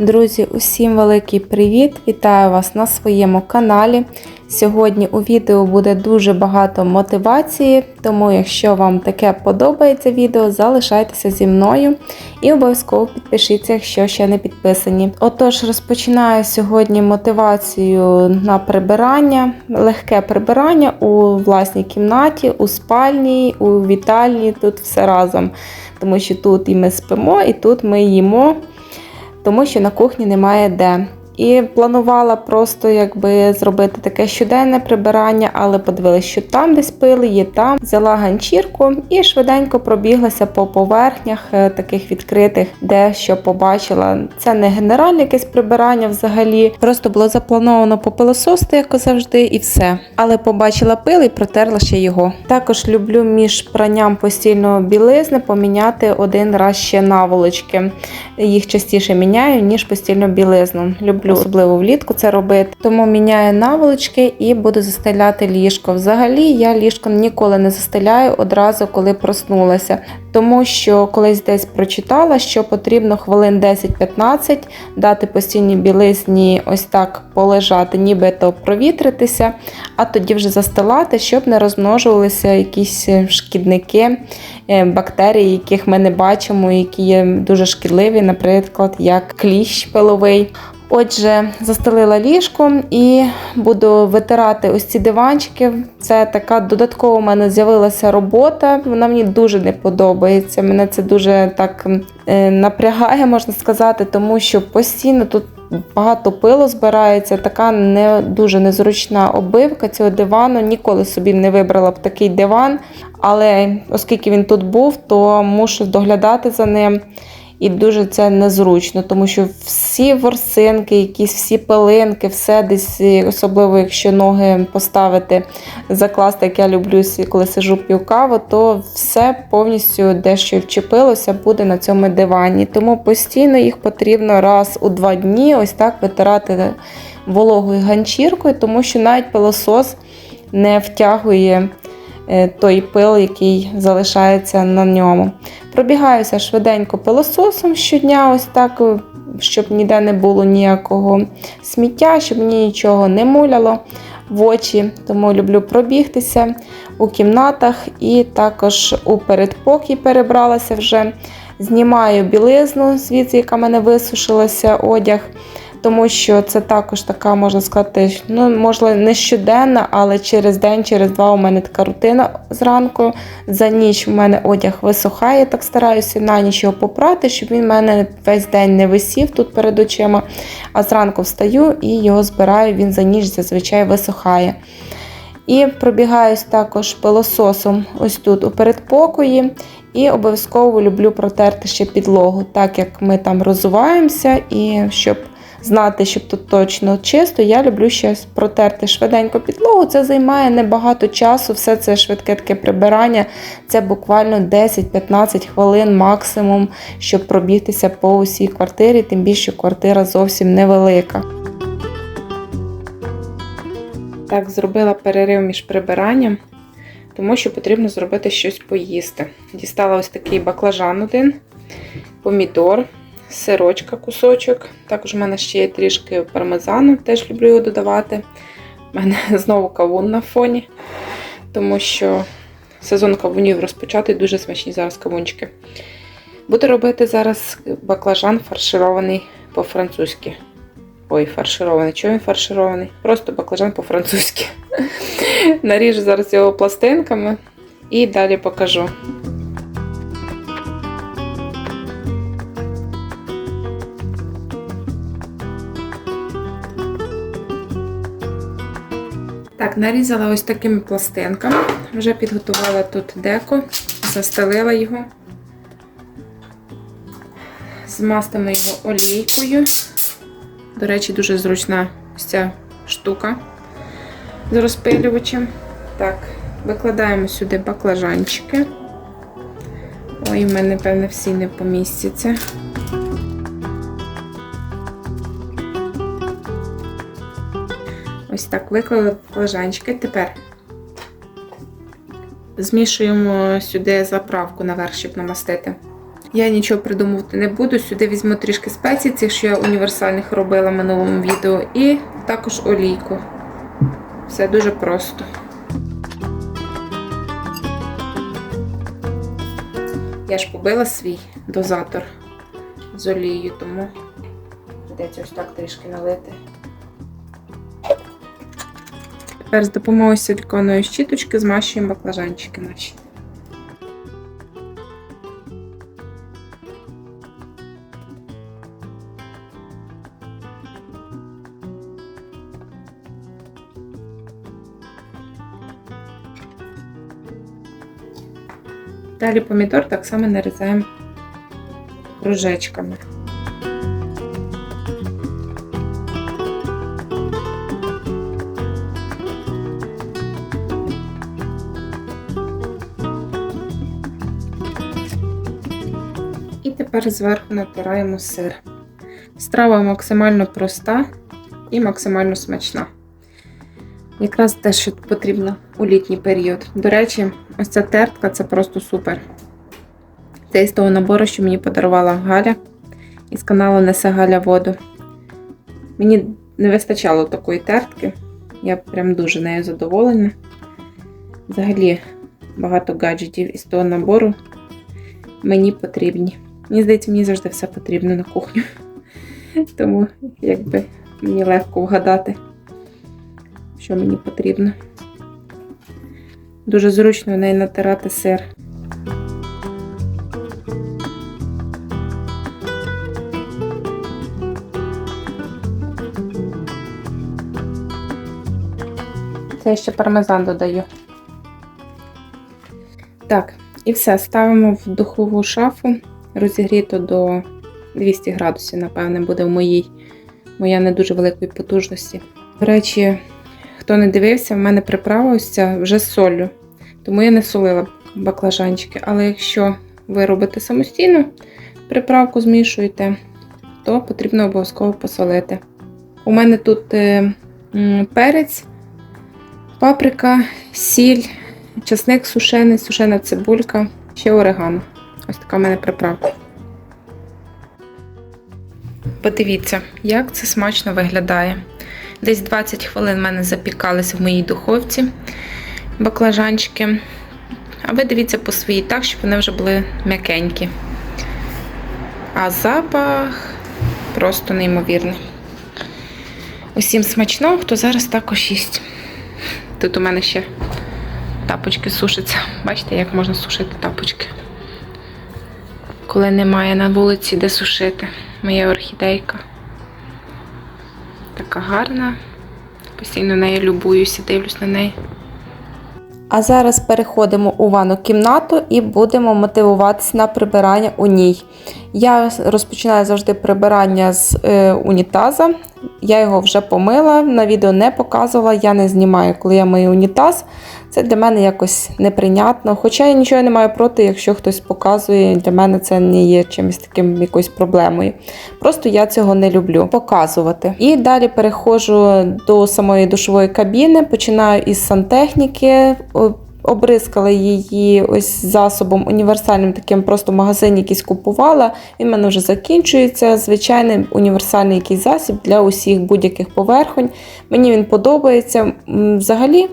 Друзі, усім великий привіт! Вітаю вас на своєму каналі. Сьогодні у відео буде дуже багато мотивації, тому якщо вам таке подобається відео, залишайтеся зі мною і обов'язково підпишіться, якщо ще не підписані. Отож, розпочинаю сьогодні мотивацію на прибирання, легке прибирання у власній кімнаті, у спальні, у вітальні, тут все разом. Тому що тут і ми спимо, і тут ми їмо тому що на кухні немає де. І планувала просто якби зробити таке щоденне прибирання, але подивилася, що там десь пили, є там. Взяла ганчірку і швиденько пробіглася по поверхнях е, таких відкритих, де що побачила. Це не генеральне якесь прибирання взагалі. Просто було заплановано попилосости, як завжди, і все. Але побачила пил і протерла ще його. Також люблю між пранням постільного білизни поміняти один раз ще наволочки. Їх частіше міняю, ніж постільну білизну. Люблю особливо влітку це робити. Тому міняю наволочки і буду застеляти ліжко. Взагалі я ліжко ніколи не застеляю одразу, коли проснулася. Тому що колись десь прочитала, що потрібно хвилин 10-15 дати постійній білизні ось так полежати, нібито провітритися, а тоді вже застилати, щоб не розмножувалися якісь шкідники, е, бактерії, яких ми не бачимо, які є дуже шкідливі, наприклад, як кліщ пиловий. Отже, застелила ліжко і буду витирати ось ці диванчики. Це така додаткова у мене з'явилася робота. Вона мені дуже не подобається. Мене це дуже так е, напрягає, можна сказати, тому що постійно тут. Багато пилу збирається, така не дуже незручна оббивка цього дивану. Ніколи собі не вибрала б такий диван, але оскільки він тут був, то мушу доглядати за ним. І дуже це незручно, тому що всі ворсинки, якісь всі пилинки, все десь, особливо якщо ноги поставити, закласти, як я люблю, коли сижу п'ю каву, то все повністю дещо вчепилося буде на цьому дивані. Тому постійно їх потрібно раз у два дні ось так витирати вологою ганчіркою, тому що навіть пилосос не втягує. Е, Той пил, який залишається на ньому. Пробігаюся швиденько пилососом щодня, ось так, е, щоб ніде не було ніякого сміття, щоб мені нічого не муляло в очі. Тому люблю пробігтися у кімнатах і також у передпокій перебралася вже. Знімаю білизну, звідси, яка мене висушилася, одяг. Тому що це також така, можна сказати, ну, можливо, не щоденна, але через день, через два у мене така рутина зранку. За ніч у мене одяг висухає, так стараюся на ніч його попрати, щоб він в мене весь день не висів тут перед очима. А зранку встаю і його збираю, він за ніч зазвичай висухає. І пробігаюсь також пилососом ось тут у передпокої. І обов'язково люблю протерти ще підлогу, так як ми там розуваємося, і щоб знати, щоб тут точно чисто, я люблю ще протерти швиденько підлогу. Це займає небагато часу, все це швидке таке прибирання. Це буквально 10-15 хвилин максимум, щоб пробігтися по усій квартирі, тим більше квартира зовсім невелика. Так, зробила перерив між прибиранням, тому що потрібно зробити щось поїсти. Дістала ось такий баклажан один, помідор, сирочка, кусочок. Також в мене ще є трішки пармезану, теж люблю його додавати. У мене знову кавун на фоні, тому що сезон кавунів розпочатий, дуже смачні зараз кавунчики. Буду робити зараз баклажан фарширований по-французьки. Ой, фарширований. Чого він фарширований? Просто баклажан по-французьки. Наріжу зараз його пластинками і далі покажу. Нарізала ось такими пластинками. Вже підготувала тут деко, застелила його. Змастимо його олійкою. До речі, дуже зручна ось ця штука з розпилювачем. Так, викладаємо сюди баклажанчики. Ой, в мене, певне, всі не помістяться. Ось так виклали баклажанчики. Тепер змішуємо сюди заправку наверх, щоб намастити. Я нічого придумувати не буду. Сюди візьму трішки спецій, цих, що я універсальних робила в минулому відео, і також олійку. Все дуже просто. Я ж побила свій дозатор з олією, тому придеться ось так трішки налити. Тепер з допомогою силіконової щіточки змащуємо баклажанчики наші. Далі помідор так само нарізаємо кружечками. Тепер зверху натираємо сир. Страва максимально проста і максимально смачна. Якраз те, що потрібно у літній період. До речі, ось ця тертка це просто супер. Це із того набору, що мені подарувала Галя із каналу Несе Галя воду. Мені не вистачало такої тертки. Я прям дуже нею задоволена. Взагалі, багато гаджетів із того набору мені потрібні. Мені здається, мені завжди все потрібно на кухню. Тому, якби мені легко вгадати що мені потрібно. Дуже зручно в неї натирати сир. Це я ще пармезан додаю. Так, і все, ставимо в духову шафу, розігріто до 200 градусів, напевне, буде в моїй, моя не дуже великої потужності. До речі, Хто не дивився, в мене приправа ось ця вже з солью. Тому я не солила баклажанчики. Але якщо ви робите самостійно, приправку змішуєте, то потрібно обов'язково посолити. У мене тут е, перець, паприка, сіль, часник сушений, сушена цибулька, ще орегано. Ось така в мене приправка. Подивіться, як це смачно виглядає. Десь 20 хвилин в мене запікалися в моїй духовці баклажанчики. А ви дивіться по своїй так, щоб вони вже були м'якенькі. А запах просто неймовірний. Усім смачного, хто зараз також їсть. Тут у мене ще тапочки сушаться. Бачите, як можна сушити тапочки? Коли немає на вулиці, де сушити. Моя орхідейка така гарна. Постійно нею любуюся, дивлюсь на неї. А зараз переходимо у ванну кімнату і будемо мотивуватися на прибирання у ній. Я розпочинаю завжди прибирання з е, унітаза. Я його вже помила, на відео не показувала, я не знімаю, коли я мию унітаз. Це для мене якось неприйнятно. Хоча я нічого не маю проти, якщо хтось показує, для мене це не є чимось таким якоюсь проблемою. Просто я цього не люблю показувати. І далі переходжу до самої душової кабіни, починаю із сантехніки обрискала її ось засобом універсальним, таким просто в магазині якийсь купувала. Він в мене вже закінчується. Звичайний універсальний якийсь засіб для усіх будь-яких поверхонь. Мені він подобається. Взагалі,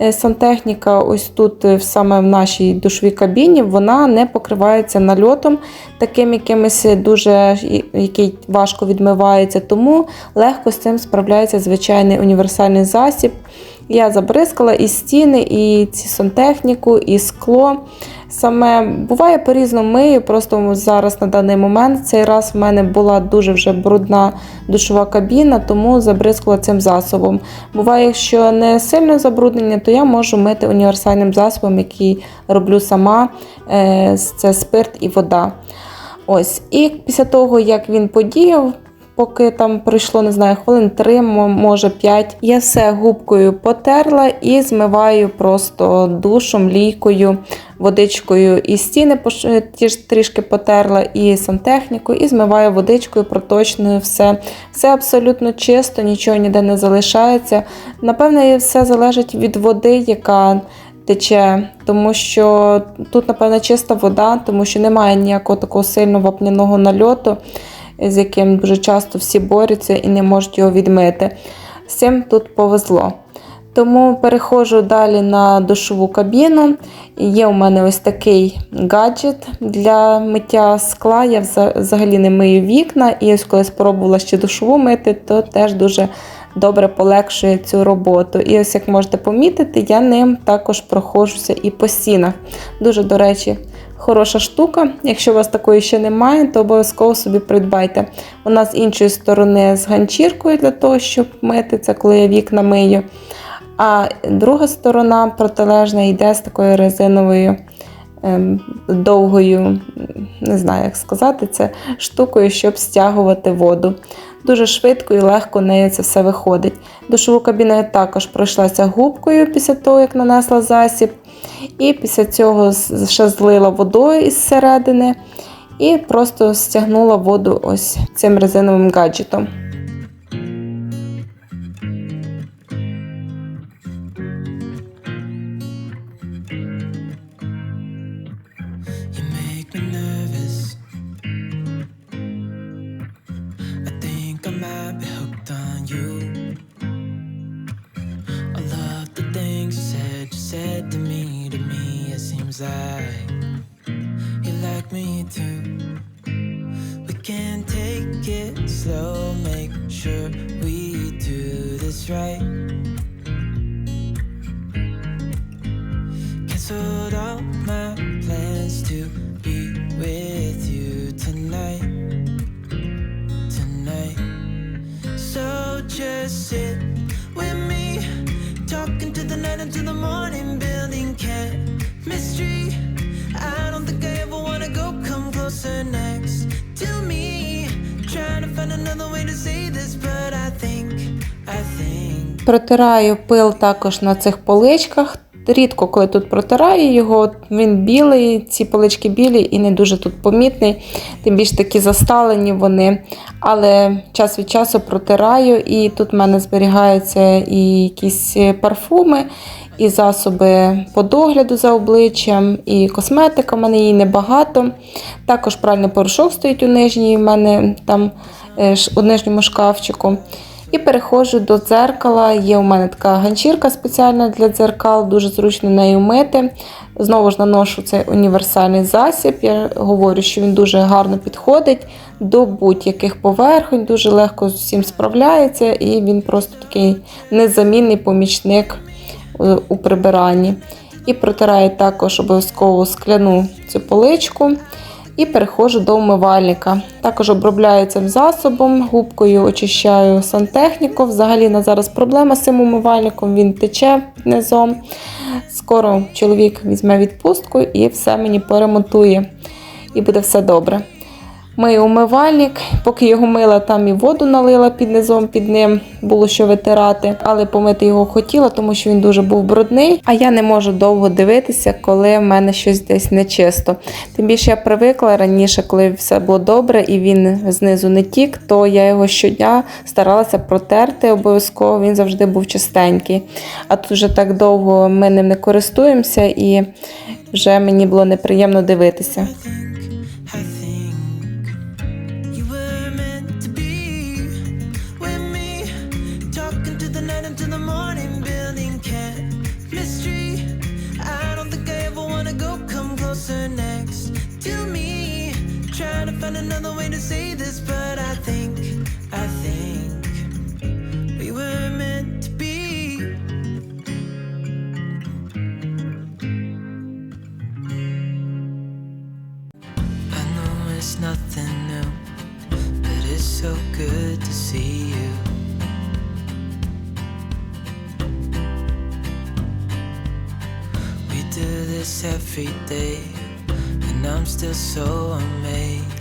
е, сантехніка, ось тут, е, саме в нашій душовій кабіні, вона не покривається нальотом, таким якимось дуже який важко відмивається, тому легко з цим справляється звичайний універсальний засіб. Я забризкала і стіни, і ці сантехніку, і скло. Саме буває по-різному мию, просто зараз на даний момент цей раз в мене була дуже вже брудна душова кабіна, тому забризкала цим засобом. Буває, якщо не сильне забруднення, то я можу мити універсальним засобом, який роблю сама. Е, це спирт і вода. Ось, І після того, як він подіяв, поки там пройшло, не знаю, хвилин 3, може 5. Я все губкою потерла і змиваю просто душом, лійкою, водичкою і стіни трішки потерла, і сантехніку, і змиваю водичкою проточною все. Все абсолютно чисто, нічого ніде не залишається. Напевне, все залежить від води, яка тече, тому що тут, напевно, чиста вода, тому що немає ніякого такого сильного вапняного нальоту, з яким дуже часто всі борються і не можуть його відмити. З цим тут повезло. Тому переходжу далі на душову кабіну. Є у мене ось такий гаджет для миття скла. Я взагалі не мию вікна, і ось коли спробувала ще душову мити, то теж дуже добре полегшує цю роботу. І ось, як можете помітити, я ним також проходжуся і по стінах. Дуже, до речі, хороша штука. Якщо у вас такої ще немає, то обов'язково собі придбайте. Вона з іншої сторони з ганчіркою для того, щоб мити це, коли я вікна мию. А друга сторона протилежна йде з такою резиновою довгою, не знаю, як сказати, це штукою, щоб стягувати воду. Дуже швидко і легко нею це все виходить. Душову кабіну я також пройшлася губкою після того, як нанесла засіб. І після цього ще злила водою із середини і просто стягнула воду ось цим резиновим гаджетом. Like you like me too. We can take it slow, make sure we do this right. Cancelled all my plans to be with you tonight. Tonight. So just sit with me, talking to the night until the morning, building chemistry. I don't think I ever wanna go come closer next to me. Trying to find another way to say this, but I think, I think. Протираю пил також на цих поличках. Рідко, коли тут протираю його, він білий, ці полички білі і не дуже тут помітний, тим більш такі засталені вони. Але час від часу протираю, і тут в мене зберігаються і якісь парфуми, і засоби по догляду за обличчям, і косметика, в мене її небагато. Також пральний порошок стоїть у нижній, в мене там е, у нижньому шкафчику. І переходжу до дзеркала. Є у мене така ганчірка спеціальна для дзеркал, дуже зручно нею мити. Знову ж наношу цей універсальний засіб. Я говорю, що він дуже гарно підходить до будь-яких поверхонь, дуже легко з усім справляється, і він просто такий незамінний помічник у прибиранні. І протираю також обов'язково скляну цю поличку. І переходжу до умивальника. Також обробляю цим засобом, губкою очищаю сантехніку. Взагалі на зараз проблема з цим умивальником, він тече низом. Скоро чоловік візьме відпустку і все мені поремонтує. І буде все добре. Мию умивальник, поки його мила, там і воду налила під низом, під ним було що витирати, але помити його хотіла, тому що він дуже був брудний. А я не можу довго дивитися, коли в мене щось десь нечисто. Тим більше я привикла раніше, коли все було добре і він знизу не тік, то я його щодня старалася протерти обов'язково, він завжди був чистенький. А тут вже так довго ми ним не користуємося і вже мені було неприємно дивитися. Every day.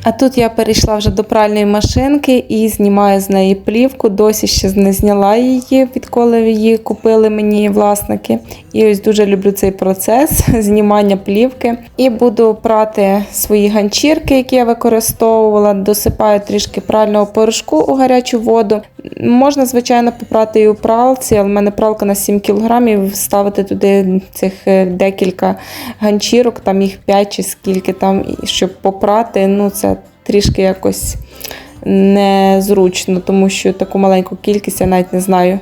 А тут я перейшла вже до пральної машинки і знімаю з неї плівку. Досі ще не зняла її, відколи її купили мені власники. І ось дуже люблю цей процес знімання плівки. І буду прати свої ганчірки, які я використовувала. Досипаю трішки прального порошку у гарячу воду. Можна, звичайно, попрати і у пралці, але в мене пралка на 7 кг, ставити туди цих е, декілька ганчірок, там їх 5 чи скільки там, щоб попрати. Ну, це трішки якось незручно, тому що таку маленьку кількість я навіть не знаю.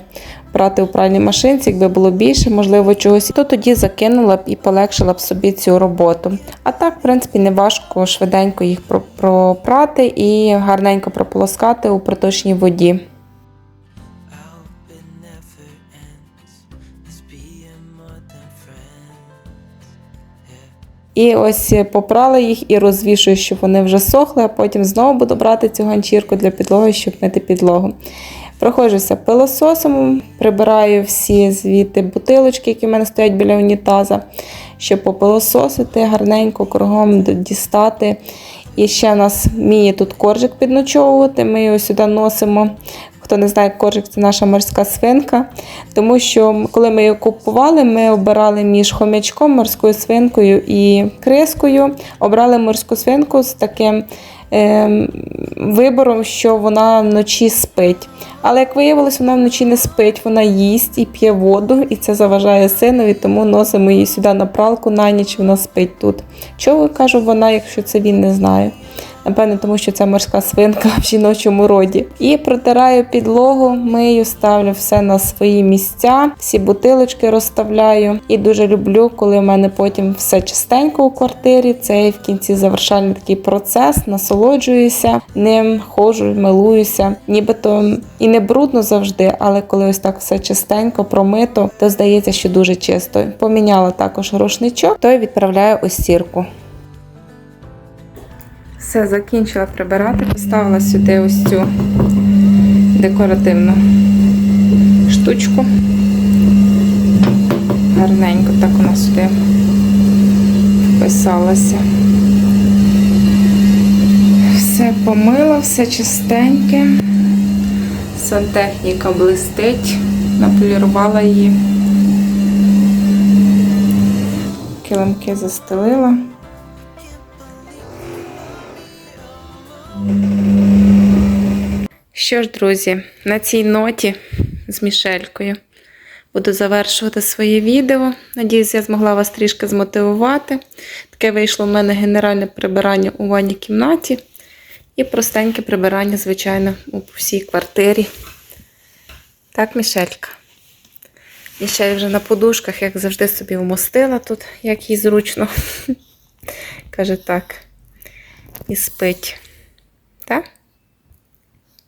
Прати у пральній машинці, якби було більше, можливо, чогось, то тоді закинула б і полегшила б собі цю роботу. А так, в принципі, не важко швиденько їх пропрати і гарненько прополоскати у проточній воді. І ось попрала їх і розвішую, щоб вони вже сохли, а потім знову буду брати цю ганчірку для підлоги, щоб мити підлогу. Проходжуся пилососом, прибираю всі звідти бутилочки, які в мене стоять біля унітаза, щоб попилососити гарненько кругом дістати. І ще в нас вміє тут коржик підночовувати. Ми його сюди носимо. Хто не знає, коржик це наша морська свинка. Тому що коли ми його купували, ми обирали між хомячком, морською свинкою і крискою. Обрали морську свинку з таким ем, вибором, що вона вночі спить. Але як виявилось, вона вночі не спить, вона їсть і п'є воду, і це заважає синові, тому носимо її сюди на пралку на ніч, вона спить тут. Чого кажу вона, якщо це він не знає? Напевне, тому що це морська свинка в жіночому роді. І протираю підлогу, мию, ставлю все на свої місця, всі бутилочки розставляю. І дуже люблю, коли в мене потім все чистенько у квартирі. Це в кінці завершальний такий процес, насолоджуюся ним, ходжу, милуюся. Нібито і не брудно завжди, але коли ось так все чистенько, промито, то здається, що дуже чисто. Поміняла також рушничок, то й відправляю у стірку. Все, закінчила прибирати, поставила сюди ось цю декоративну штучку. Гарненько так вона сюди вписалася. Все помила, все чистеньке. Сантехніка блистить, наполірувала її. Килимки застелила. Що ж, друзі, на цій ноті з Мішелькою буду завершувати своє відео. Надіюсь, я змогла вас трішки змотивувати. Таке вийшло в мене генеральне прибирання у ванній кімнаті і простеньке прибирання, звичайно, у всій квартирі. Так, Мішелька. Мішель вже на подушках, як завжди, собі вмостила тут, як їй зручно. Каже так. І спить. Так?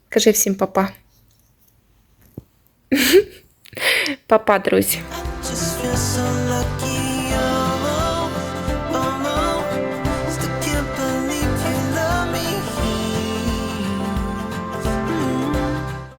Кажи всім папа. Папа, друзі.